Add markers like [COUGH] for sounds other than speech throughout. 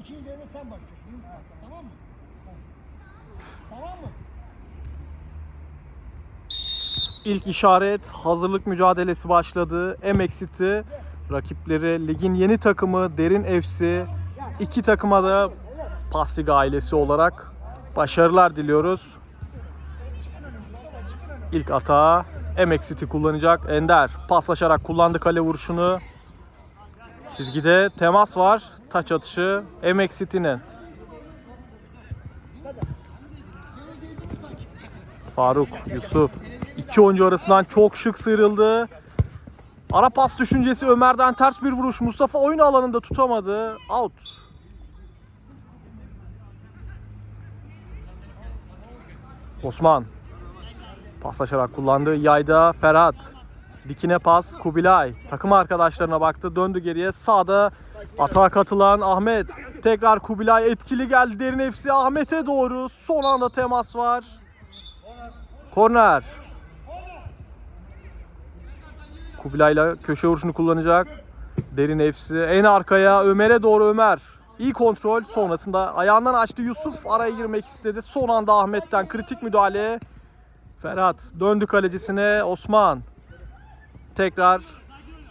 İkinci devre sen bakacaksın. Tamam mı? Tamam mı? İlk işaret hazırlık mücadelesi başladı. Emek City rakipleri ligin yeni takımı Derin FC. İki takıma da Pastig ailesi olarak başarılar diliyoruz. İlk atağı Emek City kullanacak. Ender paslaşarak kullandı kale vuruşunu. Çizgide temas var. Taç atışı Emek City'nin. Faruk, Yusuf. iki oyuncu arasından çok şık sıyrıldı. Ara pas düşüncesi Ömer'den ters bir vuruş. Mustafa oyun alanında tutamadı. Out. Osman. Paslaşarak kullandı. Yayda Ferhat. Dikine pas Kubilay. Takım arkadaşlarına baktı. Döndü geriye. Sağda atağa katılan Ahmet. Tekrar Kubilay etkili geldi. Derin FC Ahmet'e doğru. Son anda temas var. Korner. Kubilay'la köşe vuruşunu kullanacak. Derin FC en arkaya Ömer'e doğru Ömer. İyi kontrol sonrasında ayağından açtı Yusuf araya girmek istedi. Son anda Ahmet'ten kritik müdahale. Ferhat döndü kalecisine Osman. Tekrar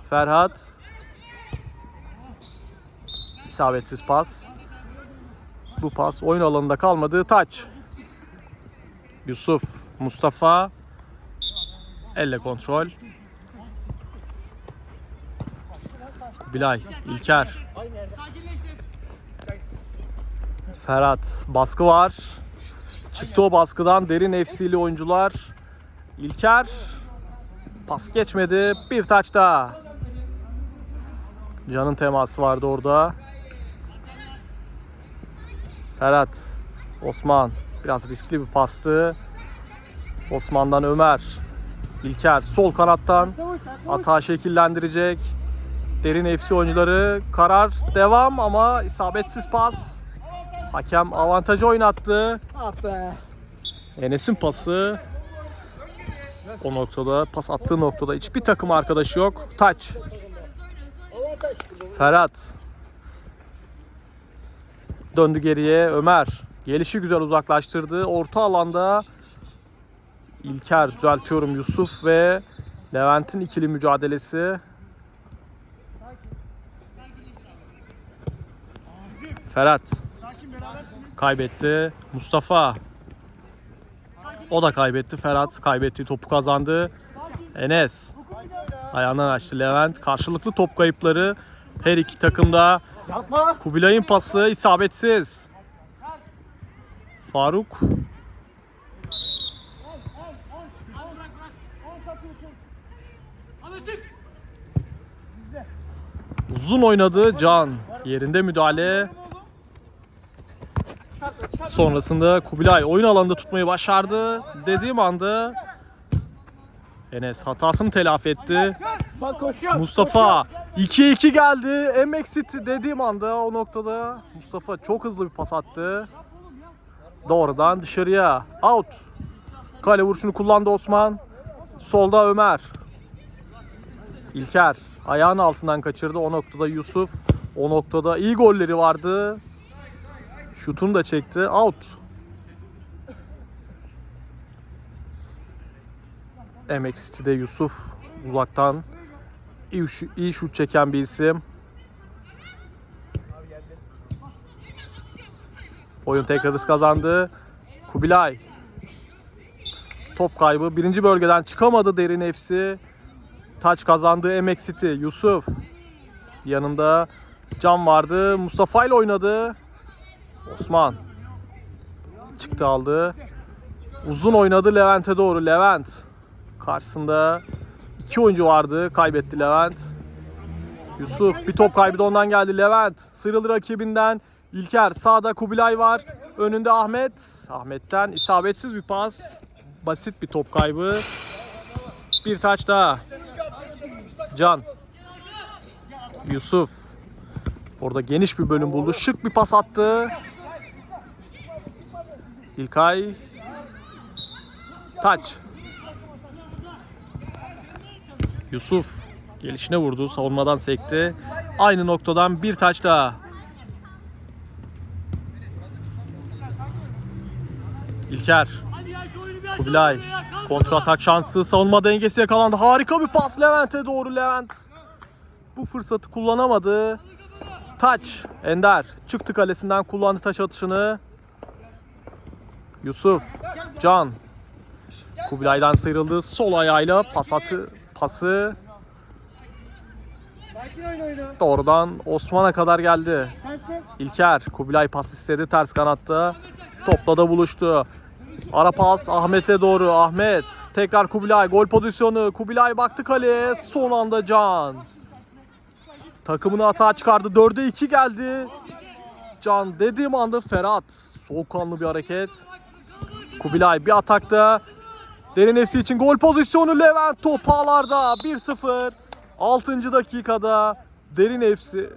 Ferhat. İsabetsiz pas. Bu pas oyun alanında kalmadı. Taç. Yusuf, Mustafa. Elle kontrol. Bilay, İlker. Ferhat, baskı var. Çıktı o baskıdan derin FC'li oyuncular. İlker. Pas geçmedi. Bir taç daha. Can'ın teması vardı orada. Ferhat, Osman. Biraz riskli bir pastı. Osman'dan Ömer. İlker sol kanattan atağı şekillendirecek. Derin FC oyuncuları karar devam ama isabetsiz pas. Hakem avantajı oynattı. Ah. Enes'in pası o noktada pas attığı noktada hiçbir takım arkadaşı yok. Taç. Ferhat. Döndü geriye Ömer. Gelişi güzel uzaklaştırdı. Orta alanda İlker düzeltiyorum Yusuf ve Levent'in ikili mücadelesi. Ferhat kaybetti. Mustafa o da kaybetti. Ferhat kaybetti. Topu kazandı. Enes ayağından açtı. Levent karşılıklı top kayıpları her iki takımda. Kubilay'ın pası isabetsiz. Faruk uzun oynadı Can. Yerinde müdahale. Sonrasında Kubilay oyun alanında tutmayı başardı. Dediğim anda Enes hatasını telafi etti. Bak koşuyor. Mustafa 2-2 geldi. Emek City dediğim anda o noktada Mustafa çok hızlı bir pas attı. Doğrudan dışarıya. Out. Kale vuruşunu kullandı Osman. Solda Ömer. İlker ayağın altından kaçırdı. O noktada Yusuf. O noktada iyi golleri vardı. Şutunu da çekti. Out. City'de Yusuf uzaktan iyi, iyi şut çeken bir isim. Oyun tekrar hız kazandı. Kubilay. Top kaybı. Birinci bölgeden çıkamadı Derin FC. Taç kazandı Emek City. Yusuf. Yanında Can vardı. Mustafa ile oynadı. Osman. Çıktı aldı. Uzun oynadı Levent'e doğru. Levent. Karşısında iki oyuncu vardı. Kaybetti Levent. Yusuf bir top kaybı da ondan geldi. Levent sıyrıldı rakibinden. İlker sağda Kubilay var. Önünde Ahmet. Ahmet'ten isabetsiz bir pas. Basit bir top kaybı. Bir taç daha. Can. Yusuf. Orada geniş bir bölüm buldu. Şık bir pas attı. İlkay. Taç. Yusuf Gelişine vurdu. Savunmadan sekti. Aynı noktadan bir taç daha. İlker. Kubilay. Kontra atak şansı. Savunma dengesi yakalandı. Harika bir pas Levent'e doğru Levent. Bu fırsatı kullanamadı. Taç. Ender. Çıktı kalesinden kullandı taç atışını. Yusuf. Can. Kubilay'dan sıyrıldı. Sol ayağıyla pas atı, pası doğrudan Osman'a kadar geldi. İlker. Kubilay pas istedi ters kanatta. Topla da buluştu. Ara pas Ahmet'e doğru. Ahmet. Tekrar Kubilay. Gol pozisyonu. Kubilay baktı kaleye. Son anda Can. Takımını hata çıkardı. 4'e 2 geldi. Can dediğim anda Ferhat. Soğukkanlı bir hareket. Kubilay bir atakta. Derin FC için gol pozisyonu Levent top ağlarda 1-0. 6. dakikada Derin FC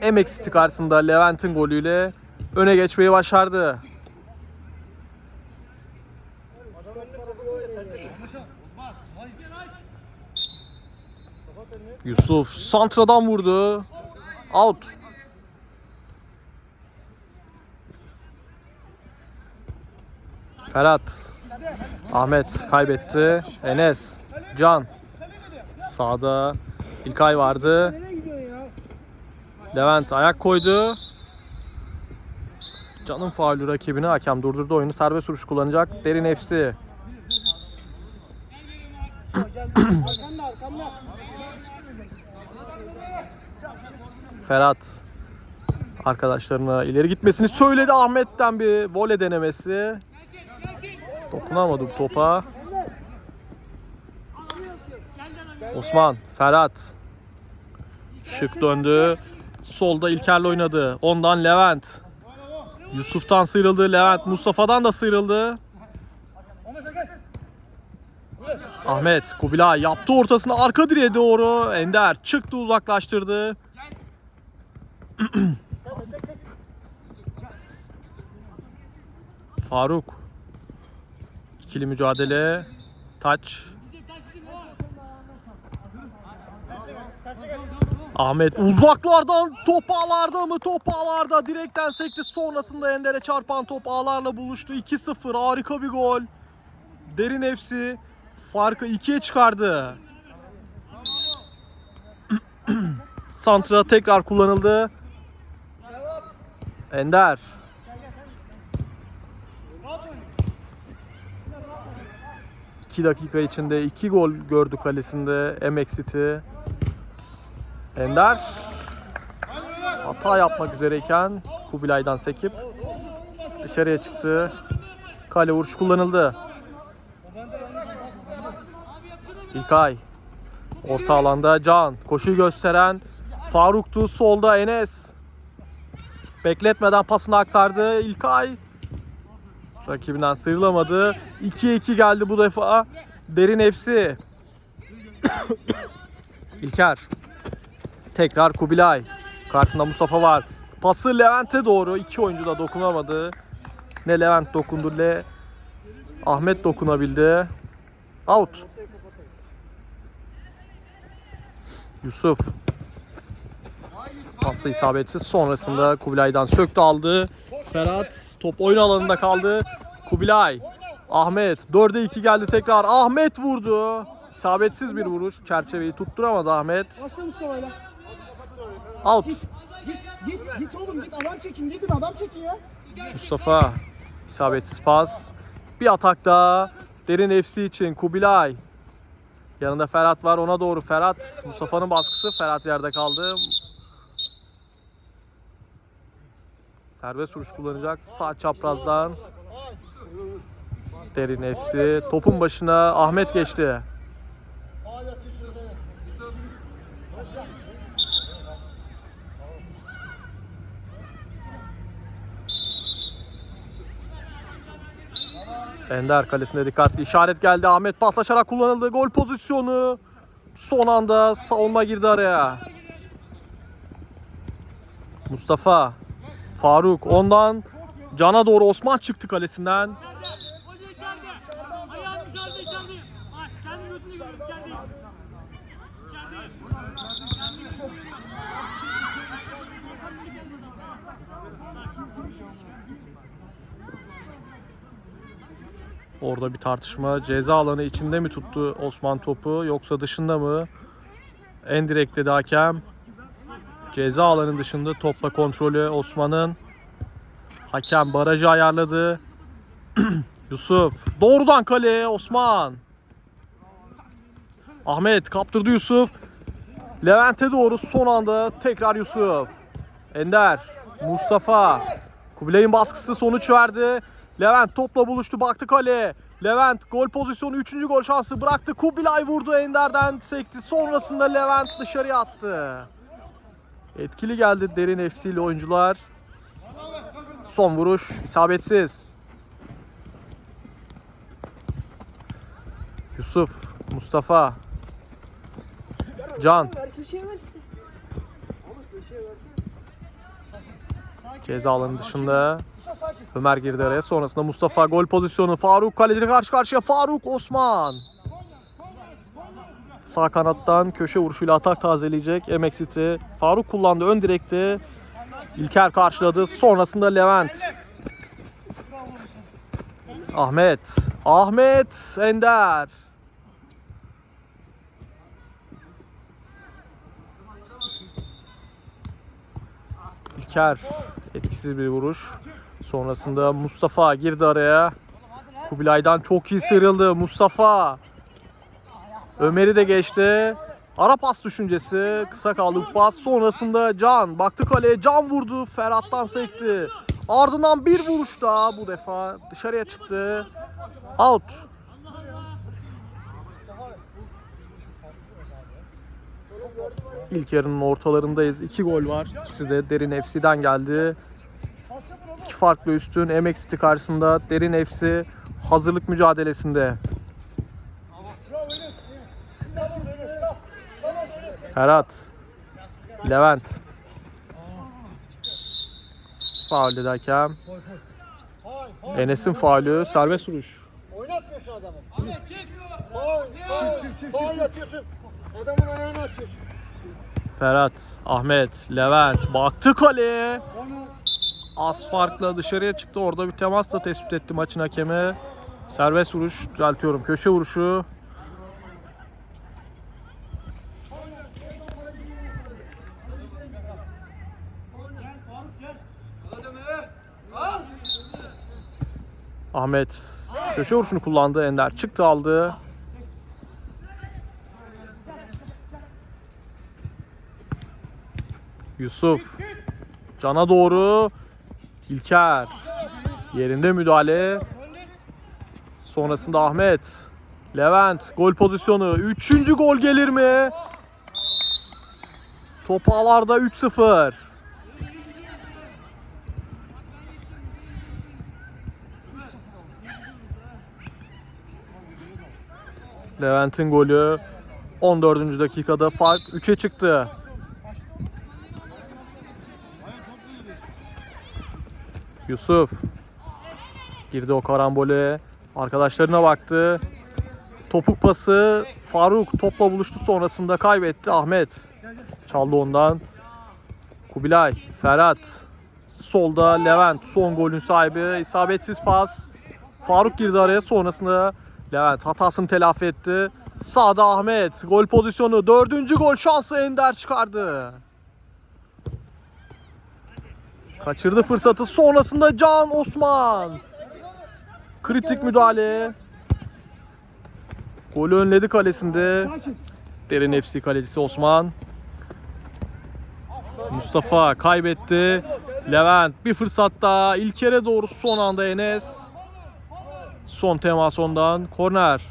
Emek City karşısında Levent'in golüyle öne geçmeyi başardı. Yusuf santradan vurdu. Out. Ferhat. Ahmet kaybetti. Enes. Can. Sağda İlkay vardı. Levent ayak koydu. Can'ın faulü rakibini hakem durdurdu oyunu. Serbest vuruş kullanacak. Derin arkanda. Ferhat arkadaşlarına ileri gitmesini söyledi. Ahmet'ten bir voley denemesi. Dokunamadı bu topa. Osman, Ferhat. Şık döndü. Solda İlker'le oynadı. Ondan Levent. Yusuf'tan sıyrıldı. Levent Mustafa'dan da sıyrıldı. Ahmet Kubilay yaptı ortasına arka direğe doğru. Ender çıktı uzaklaştırdı. [CLEARS THROAT] Faruk. İkili mücadele. Taç. Ahmet uzaklardan top ağlarda mı? Top ağlarda direkten sekti. Sonrasında Ender'e çarpan top ağlarla buluştu. 2-0 harika bir gol. Derin FC farkı 2'ye çıkardı. [CLEARS THROAT] Santra tekrar kullanıldı. Ender. İki dakika içinde iki gol gördü kalesinde MX City. Ender hata yapmak üzereyken Kubilay'dan sekip dışarıya çıktı. Kale vuruşu kullanıldı. İlkay orta alanda Can koşuyu gösteren Faruk'tu solda Enes bekletmeden pasını aktardı İlkay rakibinden sıyrılamadı 2'ye 2 geldi bu defa Derin FC [COUGHS] İlker Tekrar Kubilay. Karşısında Mustafa var. Pası Levent'e doğru. İki oyuncu da dokunamadı. Ne Levent dokundu ne Ahmet dokunabildi. Out. Yusuf. Pası isabetsiz. Sonrasında Kubilay'dan söktü aldı. Ferhat top oyun alanında kaldı. Kubilay. Ahmet. 4'e 2 geldi tekrar. Ahmet vurdu. İsabetsiz bir vuruş. Çerçeveyi tutturamadı Ahmet. Başla Mustafa'yla. Out. Git git git oğlum git adam çekin gidin adam çekin ya. Mustafa isabetsiz pas. Bir atak daha. Derin FC için Kubilay. Yanında Ferhat var ona doğru Ferhat. Mustafa'nın baskısı Ferhat yerde kaldı. Serbest vuruş kullanacak. Sağ çaprazdan. Derin FC. Topun başına Ahmet geçti. Ender kalesinde dikkatli işaret geldi. Ahmet paslaşarak kullanıldı. Gol pozisyonu. Son anda savunma girdi araya. Mustafa. Faruk ondan Can'a doğru Osman çıktı kalesinden. Orada bir tartışma. Ceza alanı içinde mi tuttu Osman topu yoksa dışında mı? En direkte de hakem Ceza alanının dışında topla kontrolü Osman'ın. Hakem barajı ayarladı. [CLEARS THROAT] Yusuf doğrudan kaleye Osman. Ahmet kaptırdı Yusuf. Levent'e doğru son anda tekrar Yusuf. Ender, Mustafa. Kubilay'ın baskısı sonuç verdi. Levent topla buluştu baktı kaleye. Levent gol pozisyonu 3. gol şansı bıraktı. Kubilay vurdu Ender'den sekti. Sonrasında Levent dışarıya attı. Etkili geldi derin FC'li oyuncular. Son vuruş isabetsiz. Yusuf, Mustafa, Can. Ceza alanı dışında Ömer girdi araya. Sonrasında Mustafa gol pozisyonu. Faruk kaleci karşı karşıya. Faruk Osman. Sağ kanattan köşe vuruşuyla atak tazeleyecek MX City. Faruk kullandı ön direkte. İlker karşıladı. Sonrasında Levent. Ahmet. Ahmet Ender. İlker etkisiz bir vuruş. Sonrasında Mustafa girdi araya. Kubilay'dan çok iyi sıyrıldı. Mustafa. Ömer'i de geçti. Ara pas düşüncesi. Kısa kaldı bu pas. Sonrasında Can. Baktı kaleye. Can vurdu. Ferhat'tan sekti. Ardından bir vuruş daha bu defa. Dışarıya çıktı. Out. İlk yarının ortalarındayız. İki gol var. İkisi de Derin FC'den geldi. İki farklı üstün MX City karşısında Derin FC hazırlık mücadelesinde. Bravo Enes. Tamam Enes kal. Tamam Enes. Ferhat. Levent. Faul dedi hakem. Enes'in faulü serbest vuruş. Oynatmıyor şu adamı. Faul. Faul. Faul atıyorsun. Adamın ayağını atıyorsun. Ferhat, Ahmet, Levent baktı kaleye. Az farkla dışarıya çıktı. Orada bir temas da tespit etti maçın hakemi. Serbest vuruş düzeltiyorum. Köşe vuruşu. Ahmet köşe vuruşunu kullandı. Ender çıktı aldı. Yusuf Cana doğru İlker yerinde müdahale. Sonrasında Ahmet. Levent gol pozisyonu. Üçüncü gol gelir mi? Top ağlarda 3-0. Levent'in golü 14. dakikada fark 3'e çıktı. Yusuf girdi o karambole. Arkadaşlarına baktı. Topuk pası Faruk topla buluştu sonrasında kaybetti Ahmet. Çaldı ondan. Kubilay, Ferhat. Solda Levent son golün sahibi. isabetsiz pas. Faruk girdi araya sonrasında Levent hatasını telafi etti. Sağda Ahmet. Gol pozisyonu. Dördüncü gol şansı Ender çıkardı. Kaçırdı fırsatı. Sonrasında Can Osman. Kritik müdahale. Golü önledi kalesinde. Derin FC kalecisi Osman. Mustafa kaybetti. Levent bir fırsat daha. İlker'e doğru son anda Enes. Son temas ondan. Korner.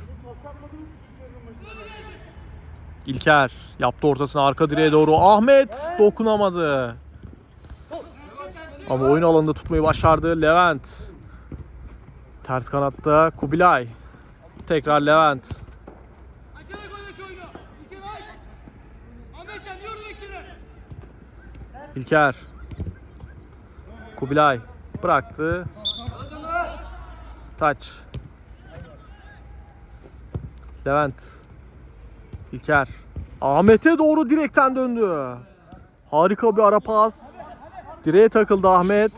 İlker yaptı ortasına arka direğe doğru. Ahmet dokunamadı. Ama oyun alanında tutmayı başardı Levent. Ters kanatta Kubilay. Tekrar Levent. İlker. Kubilay. Bıraktı. Taç. Levent. İlker. Ahmet'e doğru direkten döndü. Harika bir ara pas. Direğe takıldı Ahmet.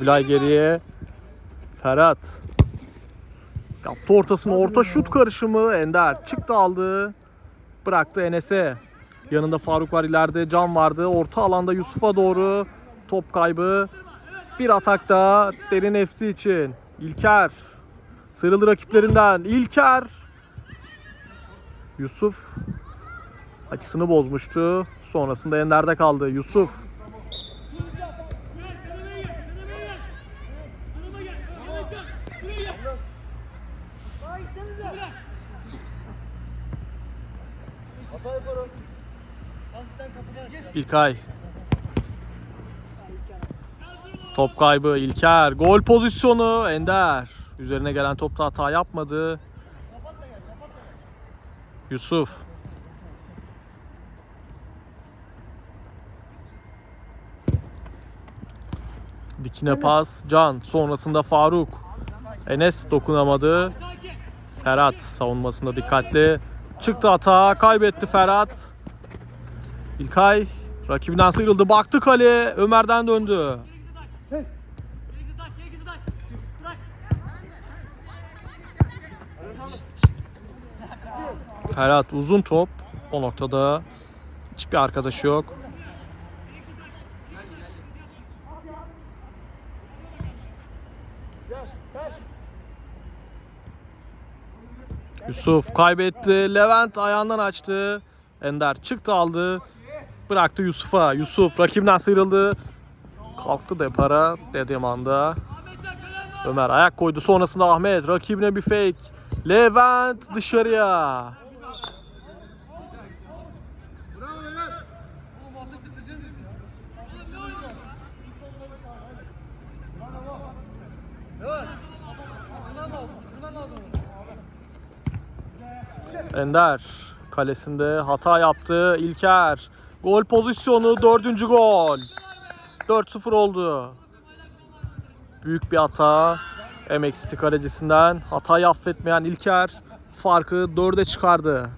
Bülay geriye. Ferhat. Yaptı ortasına orta şut karışımı. Ender çıktı aldı. Bıraktı Enes'e. Yanında Faruk var ileride. Can vardı. Orta alanda Yusuf'a doğru. Top kaybı. Bir atak daha Derin FC için. İlker. Sıyrıldı rakiplerinden. İlker. Yusuf açısını bozmuştu. Sonrasında Ender'de kaldı. Yusuf. İlkay. Top kaybı İlker. Gol pozisyonu Ender. Üzerine gelen topta hata yapmadı. Yusuf. Dikine pas. Can. Sonrasında Faruk. Enes dokunamadı. Ferhat savunmasında dikkatli. Çıktı hata. Kaybetti Ferhat. İlkay rakibinden sıyrıldı. Baktı kale. Ömer'den döndü. Ferhat uzun top. O noktada hiçbir arkadaşı yok. Yusuf kaybetti. Levent ayağından açtı. Ender çıktı aldı. Bıraktı Yusuf'a. Yusuf rakibinden sıyrıldı. Kalktı depara dediğim anda. Ömer ayak koydu. Sonrasında Ahmet rakibine bir fake. Levent dışarıya. Ender kalesinde hata yaptı. İlker. Gol pozisyonu dördüncü gol. 4-0 oldu. Büyük bir hata. MX City kalecisinden hatayı affetmeyen İlker farkı 4'e çıkardı.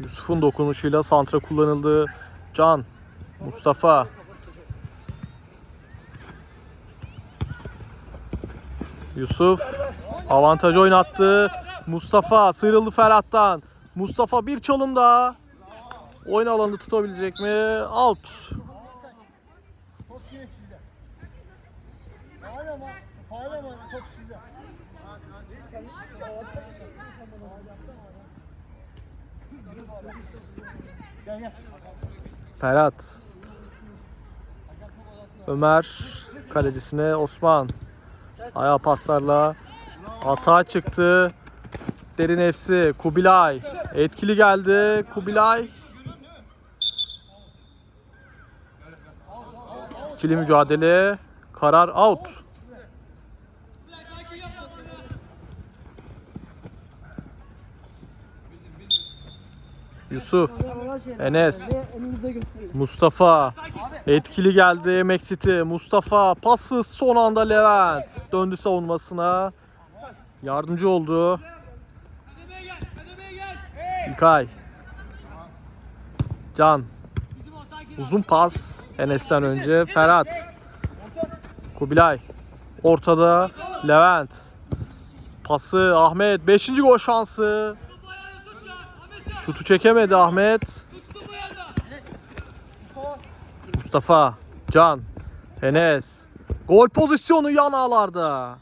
Yusuf'un dokunuşuyla santra kullanıldı. Can, Mustafa. Yusuf avantaj oynattı. Mustafa sıyrıldı Ferhat'tan. Mustafa bir çalım daha. Oyun alanını tutabilecek mi? Out. Top yine sizde. Faal ama. Faal ama top sizde. Gel gel. Ferhat. Ömer kalecisine Osman. Ayağı paslarla hata çıktı. Derin FC Kubilay. Etkili geldi. Kubilay. İkili mücadele. Karar out. Yusuf. Enes. Mustafa. Etkili geldi MX City. Mustafa pası son anda Levent. Döndü savunmasına. Yardımcı oldu. İlkay. Can. Uzun pas. Enes'ten önce Ferhat. Kubilay. Ortada Levent. Pası Ahmet. Beşinci gol şansı. Şutu çekemedi Ahmet. Mustafa. Can. Enes. Gol pozisyonu yan ağlarda.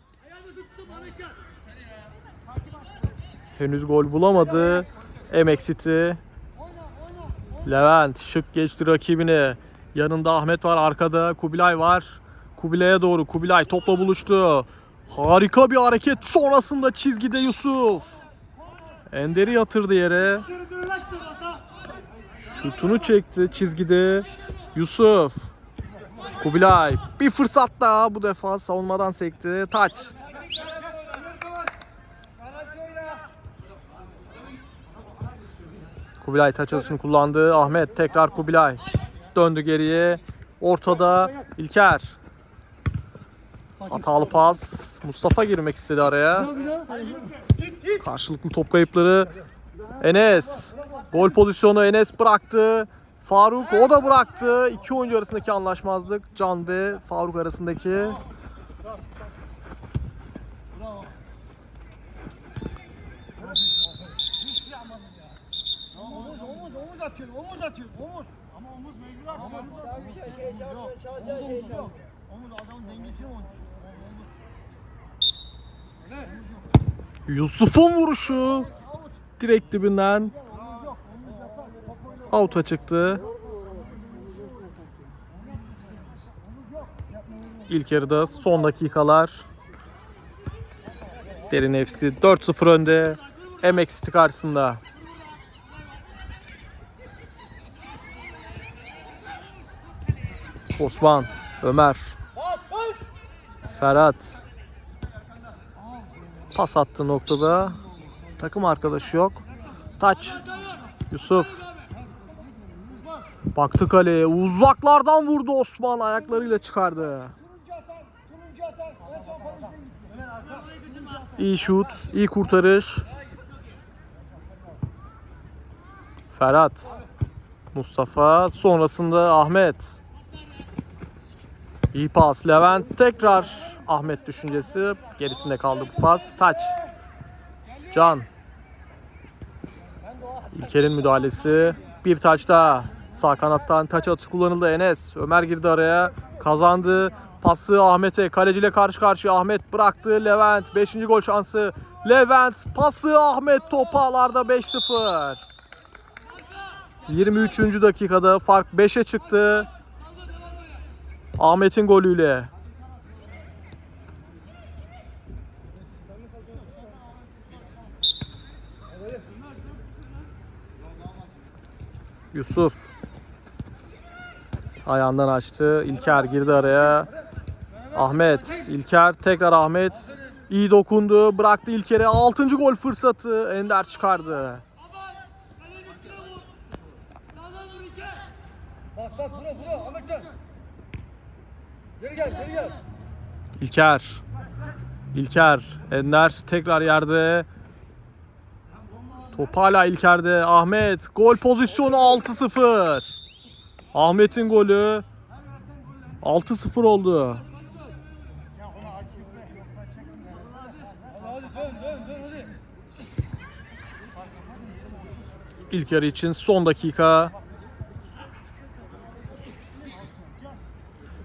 Henüz gol bulamadı. MX City. Levent şık geçti rakibini. Yanında Ahmet var arkada. Kubilay var. Kubilay'a doğru. Kubilay topla buluştu. Harika bir hareket. Sonrasında çizgide Yusuf. Ender'i yatırdı yere. Şutunu çekti çizgide. Yusuf. Kubilay. Bir fırsat daha bu defa savunmadan sekti. Taç. Kubilay taç atışını kullandı. Ahmet tekrar Kubilay. Döndü geriye. Ortada İlker. Hatalı pas. Mustafa girmek istedi araya. Karşılıklı top kayıpları. Enes. Gol pozisyonu Enes bıraktı. Faruk o da bıraktı. İki oyuncu arasındaki anlaşmazlık. Can ve Faruk arasındaki. Omuz omuz omuz atıyor omuz atıyor omuz. Ama omuz mecbur atıyor. Omuz şey şey çalacağı şey çalacağı. Omuz adamın dengesini bozuyor. Yusuf'un vuruşu. Direkt dibinden. Out'a çıktı. İlk yarıda son dakikalar. Derin FC 4-0 önde. MX City karşısında. Osman, Ömer, Ferhat. Pas attığı noktada takım arkadaşı yok. Taç. Yusuf. Baktı kaleye. Uzaklardan vurdu Osman. Ayaklarıyla çıkardı. İyi şut, iyi kurtarış. Ferhat. Mustafa. Sonrasında Ahmet. İyi pas. Levent tekrar Ahmet düşüncesi. Gerisinde kaldı bu pas. Taç. Can. İlker'in müdahalesi. Bir taç daha. Sağ kanattan taç atış kullanıldı Enes. Ömer girdi araya. Kazandı. Pası Ahmet'e. Kaleciyle karşı karşıya Ahmet bıraktı. Levent. 5. gol şansı. Levent pası Ahmet topu ağlarda 5-0. 23. dakikada fark 5'e çıktı. Ahmet'in golüyle. Yusuf. Ayağından açtı. İlker girdi araya. Ahmet. İlker tekrar Ahmet. İyi dokundu. Bıraktı İlker'e. 6. gol fırsatı. Ender çıkardı. Bak bak bura bura Ahmetcan. Geri gel geri gel. İlker. İlker. Ender tekrar yerde. Top hala İlker'de. Ahmet. Gol pozisyonu 6-0. Ahmet'in golü. 6-0 oldu. İlk yarı için son dakika.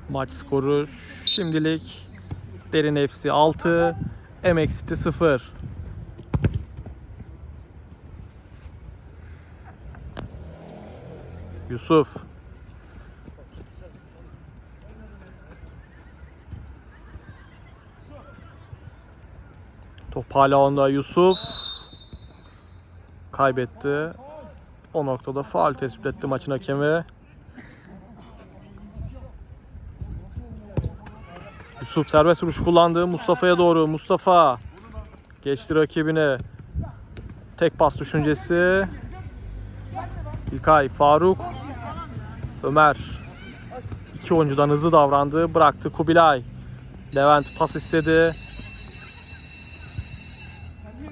Maç skoru şimdilik Derin FC 6, MX City 0. Yusuf. Top hala onda Yusuf. Kaybetti. O noktada faul tespit etti maçın hakemi. Yusuf serbest vuruş kullandı. Mustafa'ya doğru. Mustafa geçti rakibine. Tek pas düşüncesi. İlkay, Faruk, Ömer. İki oyuncudan hızlı davrandı. Bıraktı Kubilay. Levent pas istedi.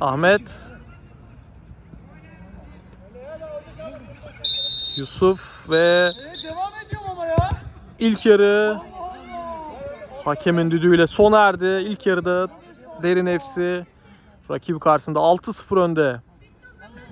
Ahmet. Yusuf ve ilk yarı hakemin düdüğüyle sona erdi. İlk yarıda Derin FC rakibi karşısında 6-0 önde.